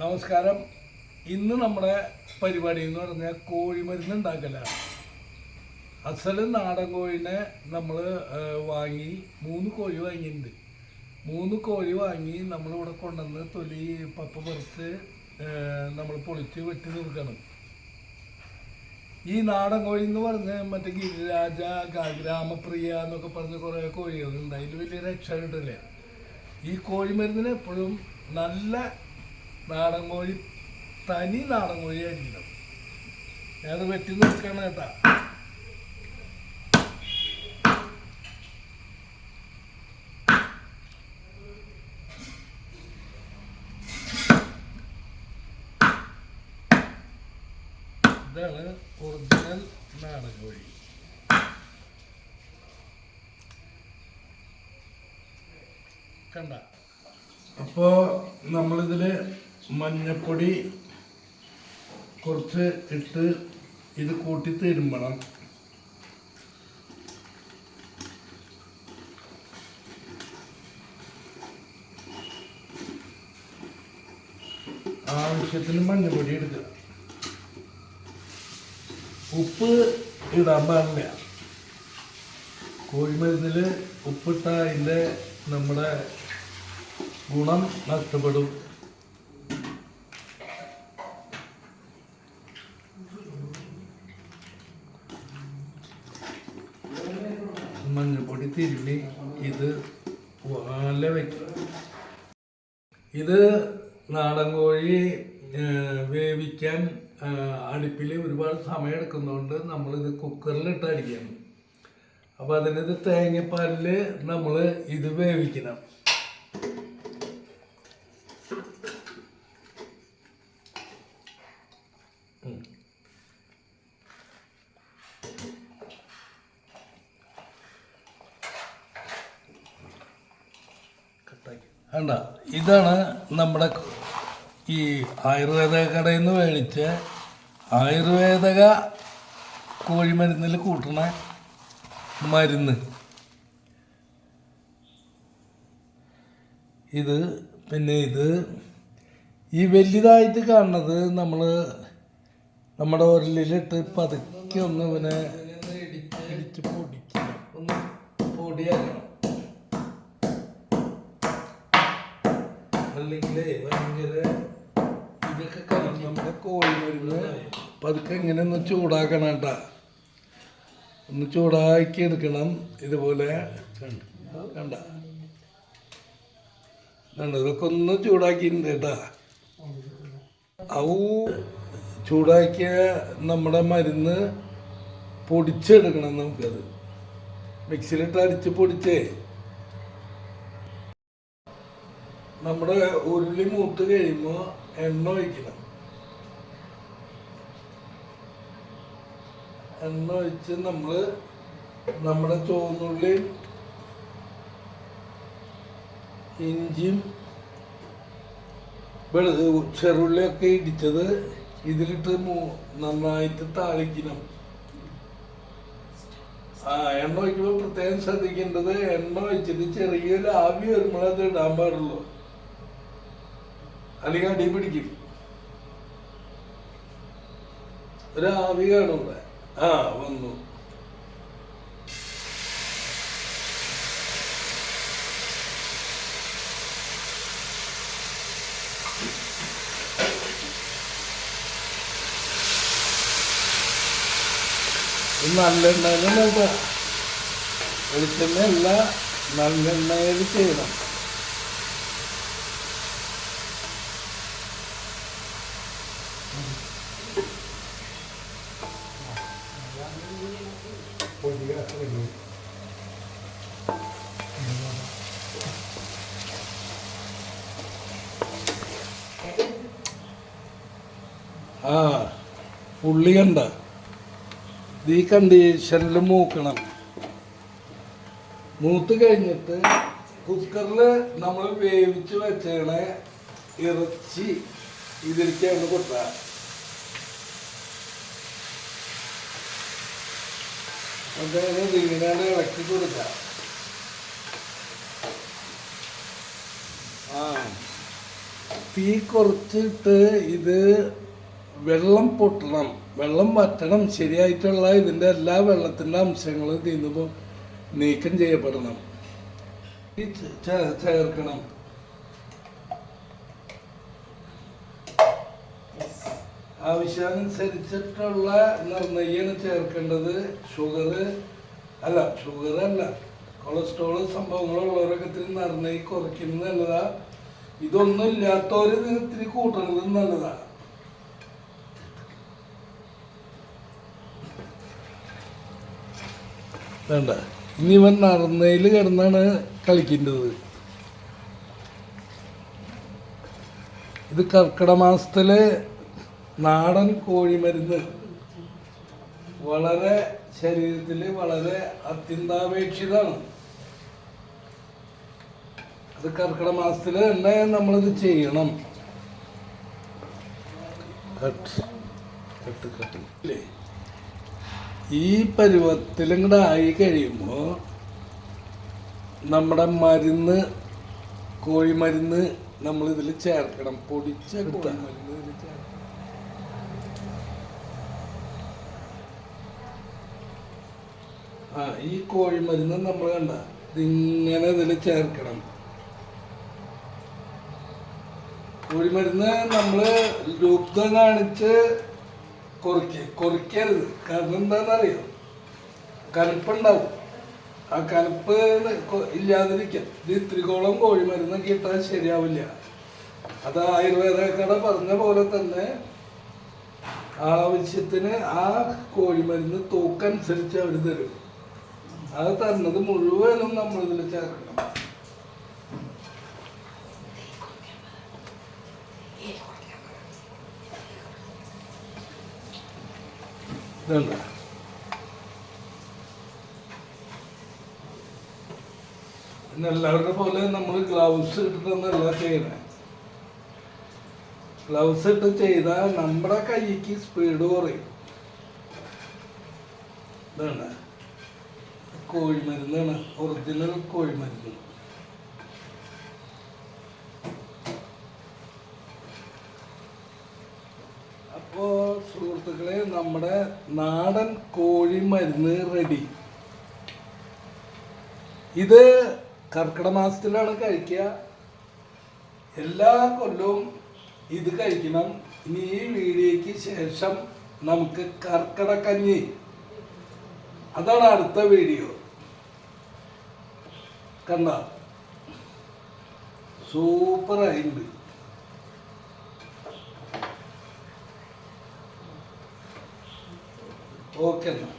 നമസ്കാരം. ഇന്ന് നമ്മുടെ പരിപാടി എന്ന് പറഞ്ഞാൽ കോഴിമരുന്ന് ഉണ്ടാക്കലാണ് അസൽ നാടൻ കോഴിനെ നമ്മൾ വാങ്ങി മൂന്ന് കോഴി വാങ്ങിയിട്ടുണ്ട്. മൂന്ന് കോഴി വാങ്ങി നമ്മളിവിടെ കൊണ്ടുവന്ന് തൊലി പപ്പ പറിച്ച് നമ്മൾ പൊളിച്ച് വെട്ടി നിർക്കണം ഈ നാടൻ കോഴി എന്ന് പറഞ്ഞ് മറ്റേ ഗിരിരാജ ഗ്രാമപ്രിയ എന്നൊക്കെ പറഞ്ഞ് കുറേ കോഴികളുണ്ട്. അതിൽ വലിയ രക്ഷ കിട്ടില്ല ഈ കോഴിമരുന്നിന് എപ്പോഴും നല്ല നാടൻ കോഴി തനി നാടൻ കോഴി ആയിരിക്കണം ഞാനത് വെട്ടി നോക്കണം കേട്ടാ. ഇതാണ് ഒറിജിനൽ നാടൻ കോഴി കണ്ട. അപ്പോൾ നമ്മളിതിൽ മഞ്ഞപ്പൊടി കുറച്ച് ഇട്ട് ഇത് കൂട്ടി തരുമ്പണം. ആവശ്യത്തിന് മഞ്ഞപ്പൊടി എടുക്കുക ഉപ്പ് ഇടാൻ പാടില്ല. കോഴിമരുന്നിൽ ഉപ്പിട്ട അതിന്റെ നമ്മുടെ ഗുണം നഷ്ടപ്പെടും. മഞ്ഞപ്പൊടി തിരുമ്മി ഇത് വാല വയ്ക്കും ഇത് നാടൻ കോഴി വേവിക്കാൻ അടുപ്പിൽ ഒരുപാട് സമയം എടുക്കുന്നതുകൊണ്ട് നമ്മളിത് കുക്കറിലിട്ട് അടിക്കണം അപ്പോൾ അതിനത് തേങ്ങപ്പാലിൽ നമ്മൾ ഇത് വേവിക്കണം. ഉം. വേണ്ട ഇതാണ് നമ്മുടെ ഈ ആയുർവേദ കടയിൽ നിന്ന് മേടിച്ച ആയുർവേദക കോഴിമരുന്നിൽ കൂട്ടണ മരുന്ന്. ഇത് പിന്നെ ഇത് ഈ വലിയതായിട്ട് കാണുന്നത് നമ്മൾ നമ്മുടെ ഉരലിലിട്ട് പതുക്കെ ഒന്ന് ഇവനെ ഇടിച്ച് ഒന്ന് പൊടിയാക്കണം. അല്ലെങ്കിലേ ഭയങ്കര ഇതൊക്കെ നമ്മുടെ കോഴി മരുന്ന് പതുക്കെ ഇങ്ങനെ ഒന്ന് ചൂടാക്കണം കേട്ടാ. ഒന്ന് ചൂടാക്കി എടുക്കണം. ഇതുപോലെ കണ്ട. കണ്ട ഇതൊക്കെ ഒന്ന് ചൂടാക്കിയിട്ടുണ്ട് കേട്ടാ. ഔ ചൂടാക്കിയ നമ്മുടെ മരുന്ന് പൊടിച്ചെടുക്കണം നമുക്കത്. മിക്സിയിലിട്ട് അടിച്ച് പൊടിച്ചേ. നമ്മുടെ ഉരുളി മൂത്ത് കഴിയുമ്പോൾ എണ്ണ ഒഴിക്കണം. എണ്ണ ഒഴിച്ച് നമ്മൾ നമ്മുടെ ചുവന്നുള്ളി ഇഞ്ചിയും ചെറുള്ളിയൊക്കെ ഇടിച്ചത് ഇതിലിട്ട് നന്നായിട്ട് താളിക്കണം. ആ എണ്ണ ഒഴിക്കുമ്പോൾ പ്രത്യേകം ശ്രദ്ധിക്കേണ്ടത് എണ്ണ ഒഴിച്ചിട്ട് ചെറിയൊരു ആവി വരുമ്പോഴേ അത് ഇടാൻ പാടുള്ളൂ. അല്ലെങ്കിൽ അടി പിടിക്കും. ഒരു ഇവിടെ. ആ വന്നു. നല്ലെണ്ണ വെളിച്ചെണ്ണ അല്ല നല്ലെണ്ണയിൽ ചെയ്യണം. ആ ഉള്ളി കണ്ട. ഈ കണ്ടീഷനിൽ മൂക്കണം. മൂത്ത് കഴിഞ്ഞിട്ട് കുക്കറിൽ നമ്മൾ വേവിച്ച് വെച്ചേണ ഇറച്ചി ഇതിലേക്കാണ് കൊട്ട. അതായത് വീണാണ്ട് ഇളക്കി കൊടുക്കുക. ആ. തീ കുറച്ചിട്ട് ഇത് വെള്ളം പൊട്ടണം. വെള്ളം വറ്റണം. ശരിയായിട്ടുള്ള ഇതിന്റെ എല്ലാ വെള്ളത്തിന്റെ അംശങ്ങളും തിന്നുമ്പോൾ നീക്കം ചെയ്യപ്പെടണം. ചേർക്കണം. ആവശ്യാനുസരിച്ചിട്ടുള്ള നിർണയാണ് ചേർക്കേണ്ടത്. ഷുഗർ അല്ല ഷുഗർ അല്ല. കൊളസ്ട്രോൾ സംഭവങ്ങളുള്ളവരൊക്കെ ഇത്തിരി നിർണയി കുറയ്ക്കുന്നത് നല്ലതാ ഇതൊന്നും ഇല്ലാത്തവര് ഇത് ഇത്തിരി കൂട്ടണത് നല്ലതാ. വേണ്ട. ഇനി ഇവൻ നറുന്നയിൽ കിടന്നാണ് കളിക്കേണ്ടത്. ഇത് കർക്കിടക മാസത്തിൽ നാടൻ കോഴിമരുന്ന്. വളരെ ശരീരത്തിൽ വളരെ അത്യന്താപേക്ഷിതമാണ് അത് കർക്കിടക മാസത്തിൽ തന്നെ നമ്മളിത് ചെയ്യണം. Cut cut cut. ഇല്ലേ? ഈ പരുവത്തിലും കൂടെ ആയി കഴിയുമ്പോൾ നമ്മുടെ മരുന്ന് കോഴിമരുന്ന് നമ്മൾ ഇതിൽ ചേർക്കണം. പൊടിച്ച കോഴിമരുന്ന് ഇതിൽ ചേർക്കണം. ആ ഈ കോഴിമരുന്ന് നമ്മൾ കണ്ട ഇതിങ്ങനെ ഇതിൽ ചേർക്കണം. കോഴിമരുന്ന് നമ്മൾ രൂപം കാണിച്ച് കുറയ്ക്ക കുറയ്ക്കരുത്. കാരണം എന്താണെന്നറിയോ? കലപ്പുണ്ടാവും. ആ കലപ്പ് ഇല്ലാതിരിക്കാം. ഇത് ഇത്രികോളം കോഴിമരുന്നൊക്കെ ഇട്ടാൽ ശരിയാവില്ല. അത് ആയുർവേദക്കട പറഞ്ഞ പോലെ തന്നെ ആവശ്യത്തിന് ആ കോഴിമരുന്ന് തൂക്കനുസരിച്ച് അവർ തരും. അത് തന്നത് മുഴുവനും നമ്മൾ ഇതിൽ ചേർക്കണം പിന്നെ എല്ലാവരുടെ പോലെ നമ്മൾ ഗ്ലൗസ് ഇട്ടിട്ടൊന്നല്ല ചെയ്യണേ ഗ്ലൗസ് ഇട്ട് ചെയ്താൽ നമ്മുടെ കൈക്ക് സ്പീഡ് കുറയും. ഇതാണ് കോഴിമരുന്നാണ്. ഒറിജിനൽ കോഴിമരുന്ന്. അപ്പോ സുഹൃത്തുക്കളെ നമ്മുടെ നാടൻ കോഴി മരുന്ന് റെഡി ഇത് കർക്കിടക മാസത്തിലാണ് കഴിക്കുക. എല്ലാ കൊല്ലവും ഇത് കഴിക്കണം. ഇനി ഈ വീഡിയോയ്ക്ക് ശേഷം നമുക്ക് കർക്കിടക്കഞ്ഞി അതാണ് അടുത്ത വീഡിയോ കണ്ട? സൂപ്പറായിട്ടുണ്ട് ഓക്കെ എന്നാ.